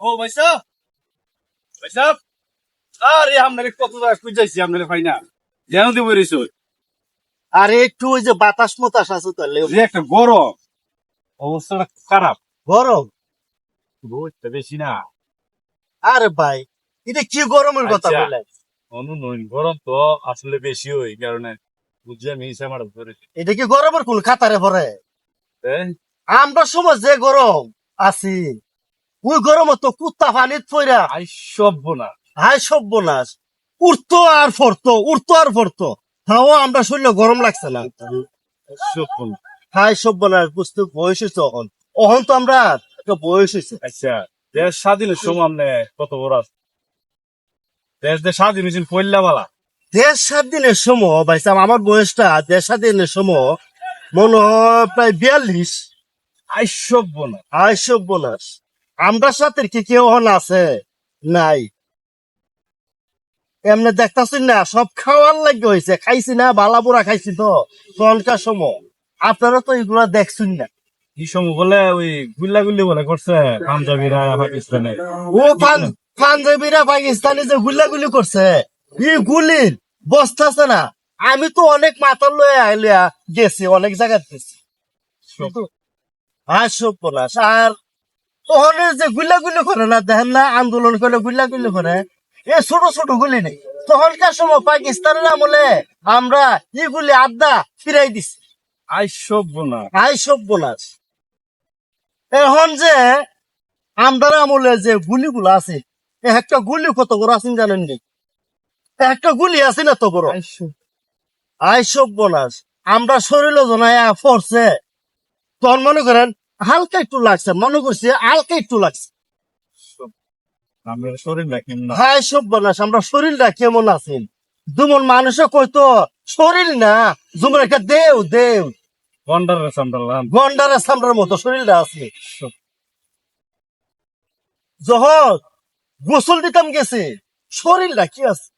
ও ভাইসা ভাইসা আরে আপনারে কত জায়গা খুঁজাইছি আপনারে পাই না। যেন দিব আরে একটু ওই যে বাতাস মতাস আছে তাহলে একটা গরম। অবস্থাটা খারাপ। গরম? রোদটা বেশি না। আরে ভাই এটা কি গরমের কথা আচ্ছা। বলে অনুনয়ন গরম তো আসলে বেশি ওই কারণে। বুঝছি আমি হিসাব মারা ধরেছি এটা কি গরমের কোন খাতারে পরে তাই? আমরা সময় যে গরম আছি। ওই গরম তো কুত্তা পানিত পইরা আই সব না হাই সব্যনাশ উঠতো আর ফরতো উঠতো আর ফরতো। তাও আমরা শরীরে গরম লাগছে না। হাই সব্যনাশ বুঝতে বয়স হয়েছে অহন অহন তো আমরা একটা বয়স হয়েছে। আচ্ছা দেশ স্বাধীনের সময় আপনি কত বড় দেশ দেশ স্বাধীন হয়েছেন পয়লা বালা। দেড় সাত দিনের সময় ভাইসাম আমার বয়সটা দেশ সাত দিনের সময় মনে হয় প্রায় বিয়াল্লিশ। আই সব না হাই সব্যনাশ আমরা সাথে কি কেউ হন আছে? নাই। এমনি দেখতাছি না সব খাওয়ার লাগে হয়েছে খাইছি না বালা বুড়া খাইছি তো তখনকার সময়। আপনারা তো এগুলা দেখছেন না। কি সময় বলে ওই গুল্লা গুল্লি বলে করছে পাঞ্জাবিরা পাকিস্তানে? ও পাঞ্জাবিরা পাকিস্তানি যে গুলাগুলি করছে এই গুলির বস্তা আছে না আমি তো অনেক মাথার লয়ে আইলিয়া গেছি অনেক জায়গায় গেছি। আর পলাশ আর ওখানে যে গুলাগুলি করে না দেখেন না আন্দোলন করে গুলাগুলি করে। এ ছোট ছোট গুলি নেই। তখনকার সময় পাকিস্তানের আমলে আমরা আড্ডা ফিরাই দিছি। আই সব না আই সব বোনাস এখন যে আমদার আমলে যে গুলিগুলো আছে এ একটা গুলি কত বড় আছেন জানেন নি? একটা গুলি আছে না তো বড়? আই সব বোনাস আমরা শরীর জনায় পড়ছে। তখন মনে করেন হালকা একটু লাগছে মনে করছি হালকা একটু লাগছে। আমরা শরীর রাখেন সব বোনাস আমরা শরীরটা কেমন আছেন? দুমন মানুষে কইতো শরীর না। একটা দেও দেও গন্ডারের সামলাম গন্ডারের সামরার মতো শরীরটা আছে। যখন গোসল দিতাম গেছে শরীরটা কি আছে।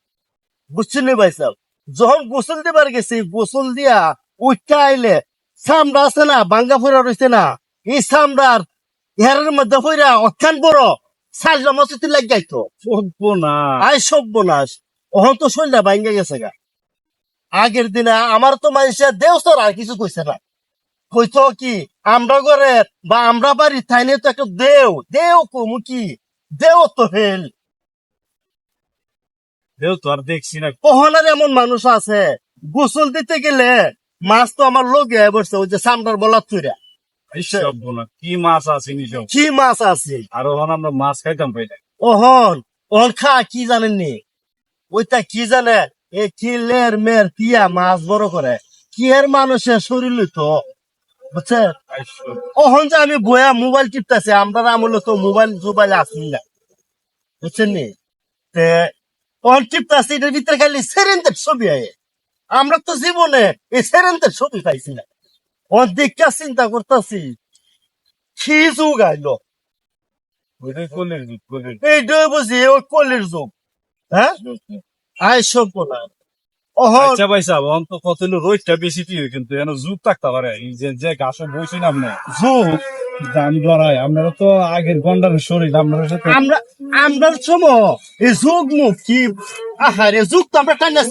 বুঝছেন ভাই সাহেব? যখন গোসল দিবার গেছি গোসল দিয়া উঠতে আইলে সামরা আছে না বাঙ্গা ফুরা রয়েছে না। এই সামরার হেরের মধ্যে অত্যান বড়। সাজা মসজিদ লাগ যাইতো আই তো ভাঙ্গে গেছে গা। আগের দিনে আমার তো মানুষের দেওসর আর কিছু কইছে না। কইতো কি আমরা ঘরে বা আমরা বাড়ি থাইনে তো একটা দেও। দেও কমু কি? দেও তো ফেল দেও তো আর দেখছি না। কহনার এমন মানুষ আছে। গোসল দিতে গেলে মাছ তো আমার লোকে বসছে ওই যে সামরার বলা তুইরা আই সব না কি মাছ আছে নি কি মাছ আছে? আর ওখানে আমরা মাছ খাইতাম ওহন ওহন খা কি জানেননি ওইটা কি জানে? এ কি লের মের পিয়া মাছ বড় করে। কি এর মানুষের শরীর তো বুঝছে? আই ওহন যে আমি বয়া মোবাইল টিপতেছি আমরা আমলে তো মোবাইল মোবাইল আসি না বুঝছেন নি? তে ওহন টিপতেছি এটার ভিতরে খালি সেরেন্টের ছবি আয়ে। আমরা তো জীবনে এই সেরেন্টের ছবি পাইছি না। ওর দিকটা চিন্তা করতেছি। কি যুগ আইলো? বুঝি ওই কলির যুগ হ্যাঁ? আই সব বলা আচ্ছা ভাই সাহেব অন্ত কত হলো বেশি পিও কিন্তু এন যুগ থাকতে পারে যে যে গাছে বইছি না আপনি যুগ? দাম ধরায় আপনারা তো আগের গন্ডারের শরীর আপনারা সাথে আমরা আমরা এই যুগ মুখ কি? আহারে যুগ তো আমরা টান্না